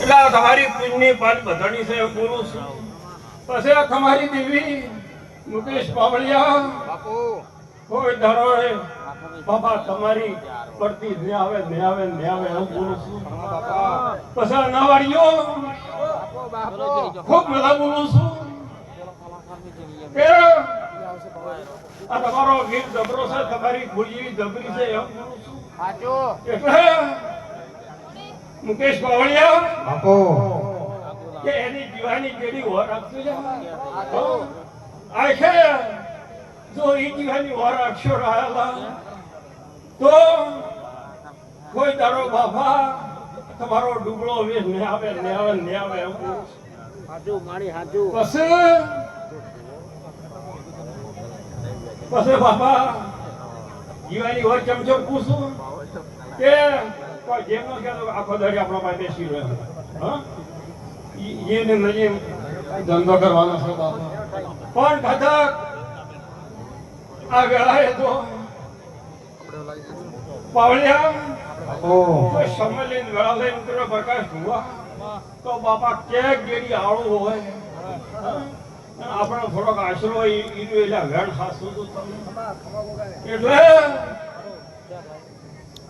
એટલે તમારી પૂજની પાલ બધાની છે પૂરું છે. પછી આ તમારી દેવી મુકેશ પાવળિયા કોઈ દાડો બાપા તમારી પડતી ને આવે ને આવે ને આવે હું બોલું છું. પછી નવાડીઓ ખૂબ બધા બોલું છું. કે આ તમારો ગીત જબરો છે તમારી ભૂલી જબરી છે એમ બોલું છું. એટલે મુકેશ બાવળિયા? બાપો. કે એની જીવાની કેડી વર આપજો છે? આખે જો એ જીવાની વર આપશો આવેલા તો કોઈ તારો બાપા તમારો ડુબળો વે ને આવે ને આવે ને આવે એમ બોલું હાજુ પછી? પછી બાપા જીવાની વર ચમચો પૂછું? કે કોઈ જેમ ન કહેતો આખો દાડી આપણા પાસે બેસી રહ્યો હા? એને નહીં ધંધો કરવાનો છે બાપા. પણ કદાચ આ વેળાએ તો પાવળિયા સમય લઈને વેળા લઈને ઉતરે પ્રકાશ તો બાપા ક્યાંક જેડી આળું હોય? આપણો થોડોક આશરો ઈનું એટલે વેણ તો તમે. એટલે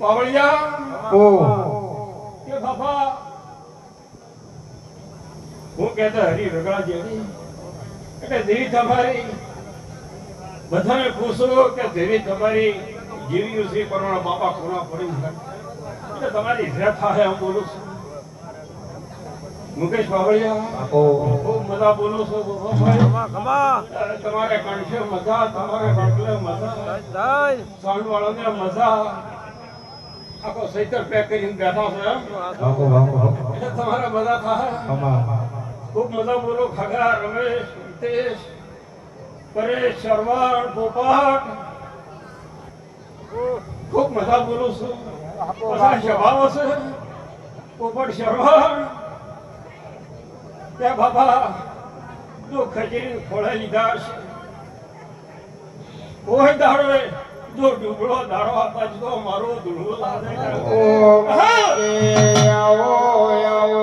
પાવળિયા ઓ. કે બાપા? હું કહેતો હરી રગડા જેવી એટલે દેવી તમારી બધાને પૂછો કે દેવી તમારી જીવ્યું છે પણ બાપા કોના પડી છે એટલે તમારી ઇજ્જત થાય હું બોલું છું. મુકેશ બાવળિયા બાપો. ખૂબ મજા બોલું છું ભાઈ તમારે કંઠે મજા તમારે કંઠલે મજા. સાંડવાળાને મજા. આખો સૈતર પેક કરીને બેઠા છો એમ? આખો આખો એટલે તમારા બધા થાય અમા ખૂબ મજા બોલો ખગા રમેશ હિતેશ પરેશ શર્મા પોપાટ ખૂબ મજા બોલું છું. બધા સ્વભાવ છે. પોપટ શર્મા ત્યાં બાબા દુઃખ ખજેરી ખોળે લીધા છે. કોઈ દાડો જો ડુબળો દાડો આપવા જ તો મારો ધૂળવો લાગે. ઓ આવો આવો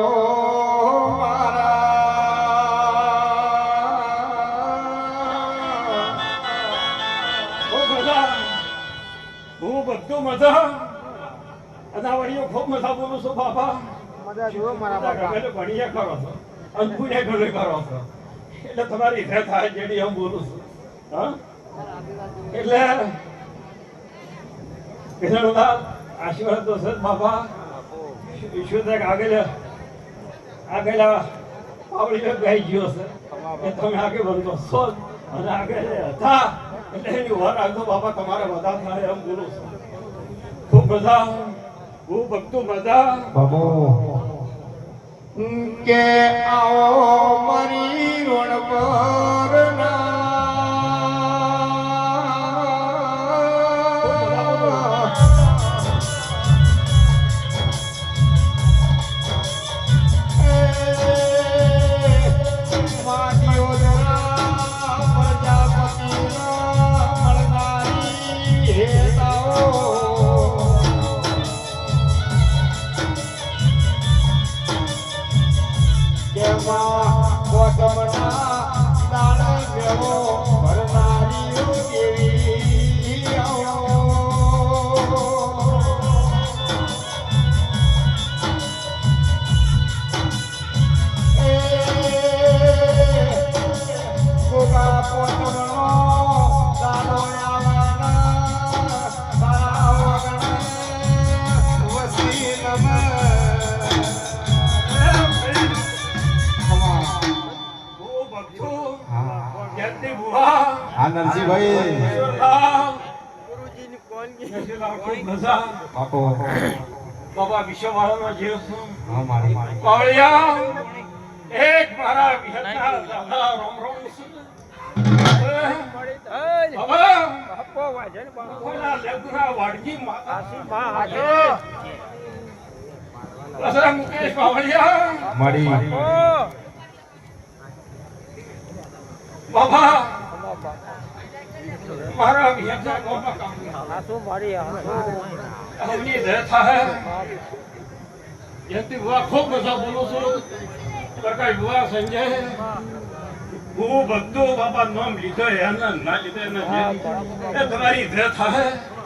મારા. મજા. હું બધું મજા. અનાવડીઓ ખૂબ મજા બોલું છું બાપા. તમે ભણીએ કરો છો. અંકુને ઘરે કરો છો. એટલે તમારી ઈચ્છા થાય જેની હું બોલું છું. હા? એટલે કિશનલાલ આશીર્વાદ તો છે જ બાપા. ઈશ્વર આગળ આગળ પાવડી ગાઈ ગયો છે. તમે આગળ બનતો છો. અને આગળ હતા. એટલે એની વાર આગળ બાપા તમારે બધા થાય એમ બોલું છું. ખૂબ મજા. હું ભક્તો મજા. બાબો. કે આવો મારી રોડ પર હું ભક્તો હા. નરસિંહભાઈ. બાબા વિશ્વવાળાનો જીવ છું. મારી પાવળિયા. મારા વિહતના દાદા રોમ રોમ બાબા બાબા મારા ખૂબ મજા બોલો છો સંજય હું બધું બાબા નામ લીધો એના ના લીધે તમારી દે થાય